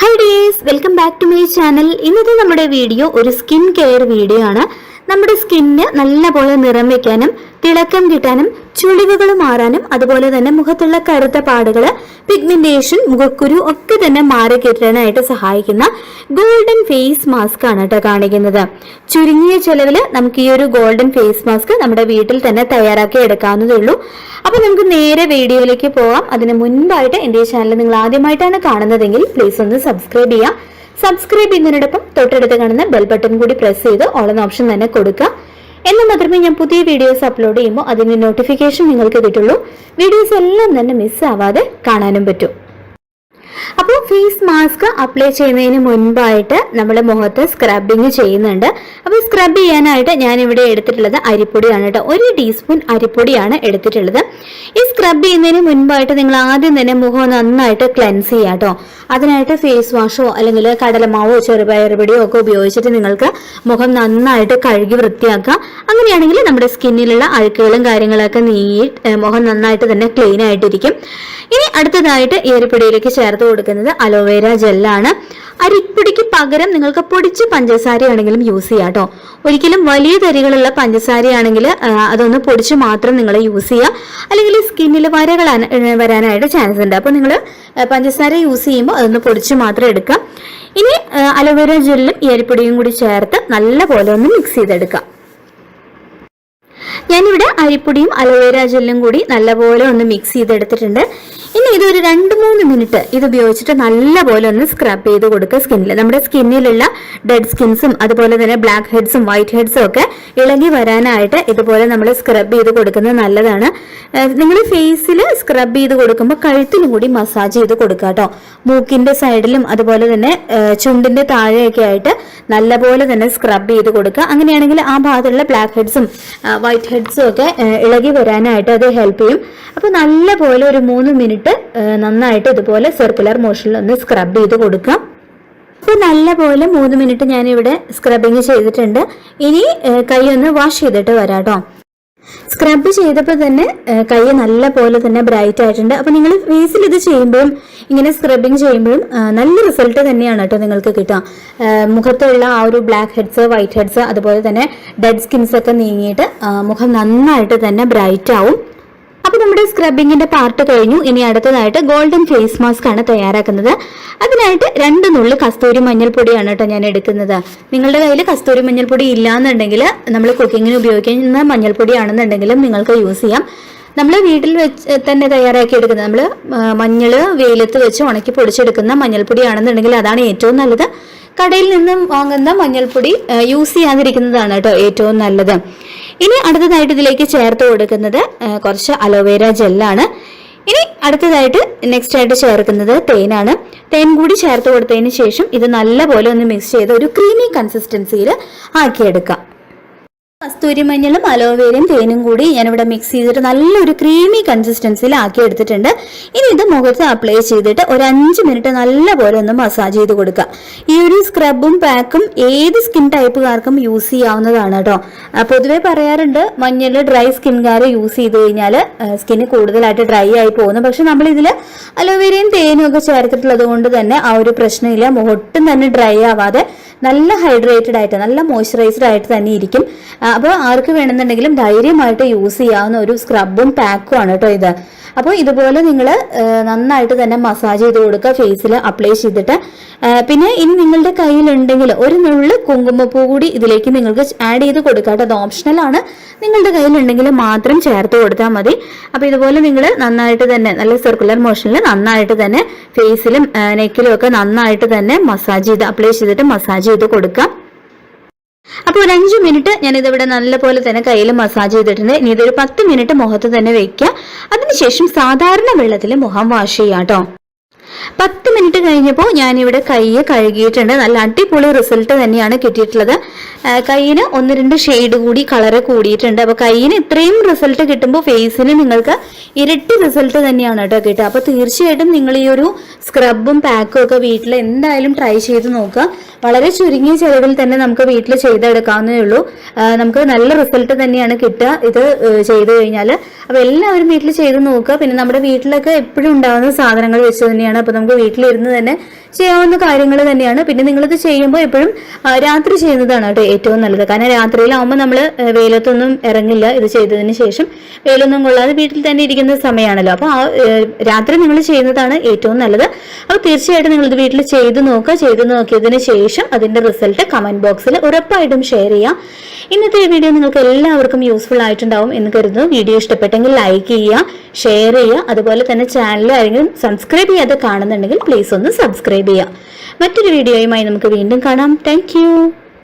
Hi dears welcome back to my channel ഇന്നത്തെ നമ്മുടെ video ഒരു സ്കിൻ കെയർ വീഡിയോ ആണ്. നമ്മുടെ സ്കിന്നിന് നല്ലപോലെ നിറം വെക്കാനും തിളക്കം കിട്ടാനും ചുളിവുകൾ മാറാനും അതുപോലെ തന്നെ മുഖത്തുള്ള കറുത്ത പാടുകൾ പിഗ്മെന്റേഷൻ മുഖക്കുരു ഒക്കെ തന്നെ മാറി കിട്ടാനായിട്ട് സഹായിക്കുന്ന ഗോൾഡൻ ഫേസ് മാസ്ക് ആണ് കേട്ടോ കാണിക്കുന്നത്. ചുരുങ്ങിയ ചെലവിൽ നമുക്ക് ഈ ഒരു ഗോൾഡൻ ഫേസ് മാസ്ക് നമ്മുടെ വീട്ടിൽ തന്നെ തയ്യാറാക്കി എടുക്കാവുന്നതേ ഉള്ളൂ. അപ്പൊ നമുക്ക് നേരെ വീഡിയോയിലേക്ക് പോവാം. അതിന് മുൻപായിട്ട് എന്റെ ചാനൽ നിങ്ങൾ ആദ്യമായിട്ടാണ് കാണുന്നതെങ്കിൽ പ്ലീസ് ഒന്ന് സബ്സ്ക്രൈബ് ചെയ്യാം സബ്സ്ക്രൈബ് ചെയ്യുന്നതിനോടൊപ്പം തൊട്ടടുത്ത് കാണുന്ന ബെൽ ബട്ടൺ കൂടി പ്രസ് ചെയ്ത് ഓൾ എന്ന ഓപ്ഷൻ തന്നെ കൊടുക്കുക. എന്നാൽ മാത്രമേ ഞാൻ പുതിയ വീഡിയോസ് അപ്ലോഡ് ചെയ്യുമ്പോൾ അതിന്റെ നോട്ടിഫിക്കേഷൻ നിങ്ങൾക്ക് കിട്ടുള്ളൂ. വീഡിയോസ് എല്ലാം തന്നെ മിസ് ആവാതെ കാണാനും പറ്റും. അപ്പോൾ ഫേസ് മാസ്ക് അപ്ലൈ ചെയ്യുന്നതിന് മുൻപായിട്ട് നമ്മൾ മുഖത്ത് സ്ക്രബിങ് ചെയ്യുന്നുണ്ട്. അപ്പോൾ സ്ക്രബ് ചെയ്യാനായിട്ട് ഞാൻ ഇവിടെ എടുത്തിട്ടുള്ളത് അരിപ്പൊടിയാണ് കേട്ടോ. ഒരു ടീസ്പൂൺ അരിപ്പൊടിയാണ് എടുത്തിട്ടുള്ളത്. ഈ സ്ക്രബ് ചെയ്യുന്നതിന് മുൻപായിട്ട് നിങ്ങൾ ആദ്യം തന്നെ മുഖം നന്നായിട്ട് ക്ലെൻസ് ചെയ്യുക കേട്ടോ. അതിനായിട്ട് ഫേസ് വാഷോ അല്ലെങ്കിൽ കടലമാവോ ചെറുപയറുപൊടിയോ ഒക്കെ ഉപയോഗിച്ചിട്ട് നിങ്ങൾക്ക് മുഖം നന്നായിട്ട് കഴുകി വൃത്തിയാക്കുക. അങ്ങനെയാണെങ്കിൽ നമ്മുടെ സ്കിന്നിലുള്ള അഴുക്കുകളും കാര്യങ്ങളൊക്കെ നീങ്ങി മുഖം നന്നായിട്ട് തന്നെ ക്ലീൻ ആയിട്ടിരിക്കും. ഇനി അടുത്തതായിട്ട് ഈ അരിപ്പൊടിയിലേക്ക് ചേർത്ത് കൊടുക്കുന്നത് അലോവേര ജെല്ലാണ്. അരിപ്പൊടിക്ക് പകരം നിങ്ങൾക്ക് പൊടിച്ച പഞ്ചസാരയാണെങ്കിലും യൂസ് ചെയ്യാം കേട്ടോ ഒരിക്കലും വലിയ തരികളുള്ള പഞ്ചസാരയാണെങ്കിൽ അതൊന്ന് പൊടിച്ച് മാത്രം നിങ്ങൾ യൂസ് ചെയ്യുക അല്ലെങ്കിൽ സ്കിന്നിൽ വരകൾ വരാനായിട്ട് ചാൻസ് ഉണ്ട്. അപ്പോൾ നിങ്ങൾ പഞ്ചസാര യൂസ് ചെയ്യുമ്പോൾ അതൊന്ന് പൊടിച്ച് മാത്രം എടുക്കുക ഇനി അലോവേര ജെല്ലും ഈ അരിപ്പൊടിയും കൂടി ചേർത്ത് നല്ലപോലെ ഒന്ന് മിക്സ് ചെയ്തെടുക്കാം. ഞാനിവിടെ അരിപ്പൊടിയും അലോവേര ജെല്ലും കൂടി നല്ലപോലെ ഒന്ന് മിക്സ് ചെയ്തെടുത്തിട്ടുണ്ട്. ഇനി ഇതൊരു രണ്ട് മൂന്ന് മിനിറ്റ് ഇത് ഉപയോഗിച്ചിട്ട് നല്ലപോലെ ഒന്ന് സ്ക്രബ് ചെയ്ത് കൊടുക്കുക സ്കിന്നിൽ നമ്മുടെ സ്കിന്നിലുള്ള ഡെഡ് സ്കിൻസും അതുപോലെ തന്നെ ബ്ലാക്ക് ഹെഡ്സും വൈറ്റ് ഹെഡ്സും ഒക്കെ ഇളകി വരാനായിട്ട് ഇതുപോലെ നമ്മൾ സ്ക്രബ് ചെയ്ത് കൊടുക്കുന്നത് നല്ലതാണ്. നിങ്ങൾ ഫേസിൽ സ്ക്രബ് ചെയ്ത് കൊടുക്കുമ്പോൾ കഴുത്തിലും കൂടി മസാജ് ചെയ്ത് കൊടുക്കുക കേട്ടോ മൂക്കിന്റെ സൈഡിലും അതുപോലെ തന്നെ ചുണ്ടിന്റെ താഴെയൊക്കെ ആയിട്ട് നല്ലപോലെ തന്നെ സ്ക്രബ് ചെയ്ത് കൊടുക്കുക. അങ്ങനെയാണെങ്കിൽ ആ ഭാഗത്തുള്ള ബ്ലാക്ക് ഹെഡ്സും വൈറ്റ് ഹെഡ്സും ഒക്കെ ഇളകി വരാനായിട്ട് അത് ഹെൽപ്പ് ചെയ്യും. അപ്പോൾ നല്ലപോലെ ഒരു മൂന്ന് മിനിറ്റ് നന്നായിട്ട് ഇതുപോലെ സർക്കുലർ മോഷനിൽ ഒന്ന് സ്ക്രബ് ചെയ്ത് കൊടുക്കാം. അപ്പോൾ നല്ലപോലെ മൂന്ന് മിനിറ്റ് ഞാനിവിടെ സ്ക്രബിങ് ചെയ്തിട്ടുണ്ട്. ഇനി കൈ ഒന്ന് വാഷ് ചെയ്തിട്ട് വരാം സ്ക്രബ് ചെയ്തപ്പോൾ തന്നെ കൈ നല്ല പോലെ തന്നെ ബ്രൈറ്റ് ആയിട്ടുണ്ട്. അപ്പോൾ നിങ്ങൾ ഫേസിൽ ഇത് ചെയ്യുമ്പോഴും ഇങ്ങനെ സ്ക്രബിങ് ചെയ്യുമ്പോഴും നല്ല റിസൾട്ട് തന്നെയാണ് കേട്ടോ നിങ്ങൾക്ക് കിട്ടുക. മുഖത്തുള്ള ആ ഒരു ബ്ലാക്ക് ഹെഡ്സ് വൈറ്റ് ഹെഡ്സ് അതുപോലെ തന്നെ ഡെഡ് സ്കിൻസ് ഒക്കെ നീങ്ങിയിട്ട് മുഖം നന്നായിട്ട് തന്നെ ബ്രൈറ്റ് ആവും. അപ്പൊ നമ്മുടെ സ്ക്രബിങ്ങിന്റെ പാർട്ട് കഴിഞ്ഞു. ഇനി അടുത്തതായിട്ട് ഗോൾഡൻ ഫേസ് മാസ്ക് ആണ് തയ്യാറാക്കുന്നത്. അതിനായിട്ട് രണ്ട് നുള്ളു കസ്തൂരി മഞ്ഞൾപ്പൊടിയാണ് കേട്ടോ ഞാൻ എടുക്കുന്നത്. നിങ്ങളുടെ കയ്യിൽ കസ്തൂരി മഞ്ഞൾപ്പൊടി ഇല്ലാന്നുണ്ടെങ്കിൽ നമ്മൾ കുക്കിങ്ങിന് ഉപയോഗിക്കുന്ന മഞ്ഞൾപ്പൊടിയാണെന്നുണ്ടെങ്കിലും നിങ്ങൾക്ക് യൂസ് ചെയ്യാം. നമ്മൾ വീട്ടിൽ വെച്ച് തന്നെ തയ്യാറാക്കി എടുക്കുന്നത്. നമ്മൾ മഞ്ഞൾ വെയിലത്ത് വെച്ച് ഉണക്കി പൊടിച്ചെടുക്കുന്ന മഞ്ഞൾപ്പൊടിയാണെന്നുണ്ടെങ്കിൽ അതാണ് ഏറ്റവും നല്ലത്. കടയിൽ നിന്നും വാങ്ങുന്ന മഞ്ഞൾപ്പൊടി യൂസ് ചെയ്യാതിരിക്കുന്നതാണ് കേട്ടോ ഏറ്റവും നല്ലത്. ഇനി അടുത്തതായിട്ട് ഇതിലേക്ക് ചേർത്ത് കൊടുക്കുന്നത് കുറച്ച് അലോവേര ജെല്ലാണ്. ഇനി അടുത്തതായിട്ട് നെക്സ്റ്റ് ആയിട്ട് ചേർക്കുന്നത് തേനാണ്. തേൻ കൂടി ചേർത്ത് കൊടുത്തതിന് ശേഷം ഇത് നല്ലപോലെ ഒന്ന് മിക്സ് ചെയ്ത് ഒരു ക്രീമി കൺസിസ്റ്റൻസിയിൽ ആക്കിയെടുക്കാം. കസ്തൂരി മഞ്ഞളും അലോവേരയും തേനും കൂടി ഞാനിവിടെ മിക്സ് ചെയ്തിട്ട് നല്ലൊരു ക്രീമി കൺസിസ്റ്റൻസിയിൽ ആക്കി എടുത്തിട്ടുണ്ട്. ഇനി ഇത് മുഖത്ത് അപ്ലൈ ചെയ്തിട്ട് ഒരു അഞ്ച് മിനിറ്റ് നല്ലപോലെ ഒന്ന് മസാജ് ചെയ്ത് കൊടുക്കുക. ഈ ഒരു സ്ക്രബും പാക്കും ഏത് സ്കിൻ ടൈപ്പുകാർക്കും യൂസ് ചെയ്യാവുന്നതാണ് കേട്ടോ പൊതുവേ പറയാറുണ്ട് മഞ്ഞൾ ഡ്രൈ സ്കിൻകാർ യൂസ് ചെയ്ത് കഴിഞ്ഞാൽ സ്കിന്ന് കൂടുതലായിട്ട് ഡ്രൈ ആയി പോകുന്നു. പക്ഷെ നമ്മൾ ഇതിൽ അലോവേരയും തേനും ഒക്കെ ചേർത്തിട്ടുള്ളത് കൊണ്ട് തന്നെ ആ ഒരു പ്രശ്നമില്ല. ഒട്ടും തന്നെ ഡ്രൈ ആവാതെ നല്ല ഹൈഡ്രേറ്റഡ് ആയിട്ട് നല്ല മോയ്സ്ചറൈസ്ഡ് ആയിട്ട് തന്നെ ഇരിക്കും. അപ്പോൾ ആർക്ക് വേണമെന്നുണ്ടെങ്കിലും ധൈര്യമായിട്ട് യൂസ് ചെയ്യാവുന്ന ഒരു സ്ക്രബും പാക്കും ആണ് കേട്ടോ ഇത്. അപ്പോൾ ഇതുപോലെ നിങ്ങൾ നന്നായിട്ട് തന്നെ മസാജ് ചെയ്ത് കൊടുക്കുക ഫേസിൽ അപ്ലൈ ചെയ്തിട്ട്. പിന്നെ ഇനി നിങ്ങളുടെ കയ്യിലുണ്ടെങ്കിൽ ഒരു നുള്ളു കുങ്കുമപ്പൂ കൂടി ഇതിലേക്ക് നിങ്ങൾക്ക് ആഡ് ചെയ്ത് കൊടുക്കുക കേട്ടോ അത് ഓപ്ഷണൽ ആണ്. നിങ്ങളുടെ കയ്യിലുണ്ടെങ്കിൽ മാത്രം ചേർത്ത് കൊടുത്താൽ മതി. അപ്പോൾ ഇതുപോലെ നിങ്ങൾ നന്നായിട്ട് തന്നെ നല്ല സർക്കുലർ മോഷനിൽ നന്നായിട്ട് തന്നെ ഫേസിലും നെക്കിലും ഒക്കെ നന്നായിട്ട് തന്നെ മസാജ് ചെയ്ത് അപ്ലൈ ചെയ്തിട്ട് മസാജ് ചെയ്ത് കൊടുക്കാം അപ്പോൾ ഒരു അഞ്ച് മിനിറ്റ് ഞാൻ ഇതിവിടെ നല്ലപോലെ തന്നെ കയ്യിൽ മസാജ് ചെയ്തിട്ടുണ്ട്. ഇനി ഇതൊരു പത്ത് മിനിറ്റ് മുഖത്ത് തന്നെ വെക്കുക അതിനുശേഷം സാധാരണ വെള്ളത്തിൽ മുഖം വാഷ് ചെയ്യാം കേട്ടോ പത്ത് മിനിറ്റ് കഴിഞ്ഞപ്പോൾ ഞാനിവിടെ കൈ കഴുകിയിട്ടുണ്ട്. നല്ല അടിപൊളി റിസൾട്ട് തന്നെയാണ് കിട്ടിയിട്ടുള്ളത്. കയ്യിന് ഒന്ന് രണ്ട് ഷെയ്ഡ് കൂടി കളറ് കൂടിയിട്ടുണ്ട്. അപ്പോൾ കയ്യിന് ഇത്രയും റിസൾട്ട് കിട്ടുമ്പോൾ ഫേസിന് നിങ്ങൾക്ക് ഇരട്ടി റിസൾട്ട് തന്നെയാണ് കേട്ടോ കിട്ടുക. അപ്പോൾ തീർച്ചയായിട്ടും നിങ്ങൾ ഈ ഒരു സ്ക്രബും പാക്കും ഒക്കെ വീട്ടിൽ എന്തായാലും ട്രൈ ചെയ്ത് നോക്കുക. വളരെ ചുരുങ്ങിയ ചെലവിൽ തന്നെ നമുക്ക് വീട്ടിൽ ചെയ്തെടുക്കാവുന്നേ ഉള്ളൂ. നമുക്ക് നല്ല റിസൾട്ട് തന്നെയാണ് കിട്ടുക ഇത് ചെയ്തു കഴിഞ്ഞാൽ അപ്പോൾ എല്ലാവരും വീട്ടിൽ ചെയ്ത് നോക്കുക. പിന്നെ നമ്മുടെ വീട്ടിലൊക്കെ എപ്പോഴും ഉണ്ടാകുന്ന സാധനങ്ങൾ വെച്ച് തന്നെയാണ്. അപ്പോൾ നമുക്ക് വീട്ടിലിരുന്ന് തന്നെ ചെയ്യാവുന്ന കാര്യങ്ങൾ തന്നെയാണ്. പിന്നെ നിങ്ങളിത് ചെയ്യുമ്പോൾ എപ്പോഴും രാത്രി ചെയ്യുന്നതാണ് കേട്ടോ ഏറ്റവും നല്ലത്. കാരണം രാത്രിയിലാവുമ്പോൾ നമ്മൾ വെയിലത്തൊന്നും ഇറങ്ങില്ല ഇത് ചെയ്തതിന് ശേഷം. വെയിലൊന്നും കൊള്ളാതെ വീട്ടിൽ തന്നെ ഇരിക്കുന്ന സമയമാണല്ലോ അപ്പോൾ ആ രാത്രി നിങ്ങൾ ചെയ്യുന്നതാണ് ഏറ്റവും നല്ലത്. അപ്പോൾ തീർച്ചയായിട്ടും നിങ്ങൾ ഇത് വീട്ടിൽ ചെയ്ത് നോക്കുക. ചെയ്ത് നോക്കിയതിന് ശേഷം അതിന്റെ റിസൾട്ട് കമന്റ് ബോക്സിൽ ഉറപ്പായിട്ടും ഷെയർ ചെയ്യാം ഇന്നത്തെ വീഡിയോ നിങ്ങൾക്ക് എല്ലാവർക്കും യൂസ്ഫുൾ ആയിട്ടുണ്ടാവും എന്ന് കരുതുന്നു. വീഡിയോ ഇഷ്ടപ്പെട്ടെങ്കിൽ ലൈക്ക് ചെയ്യുക ഷെയർ ചെയ്യുക. അതുപോലെ തന്നെ ചാനൽ ആരെങ്കിലും സബ്സ്ക്രൈബ് ചെയ്യാതെ കാണുന്നുണ്ടെങ്കിൽ പ്ലീസ് ഒന്ന് സബ്സ്ക്രൈബ് ചെയ്യുക. മറ്റൊരു വീഡിയോയുമായി നമുക്ക് വീണ്ടും കാണാം. താങ്ക്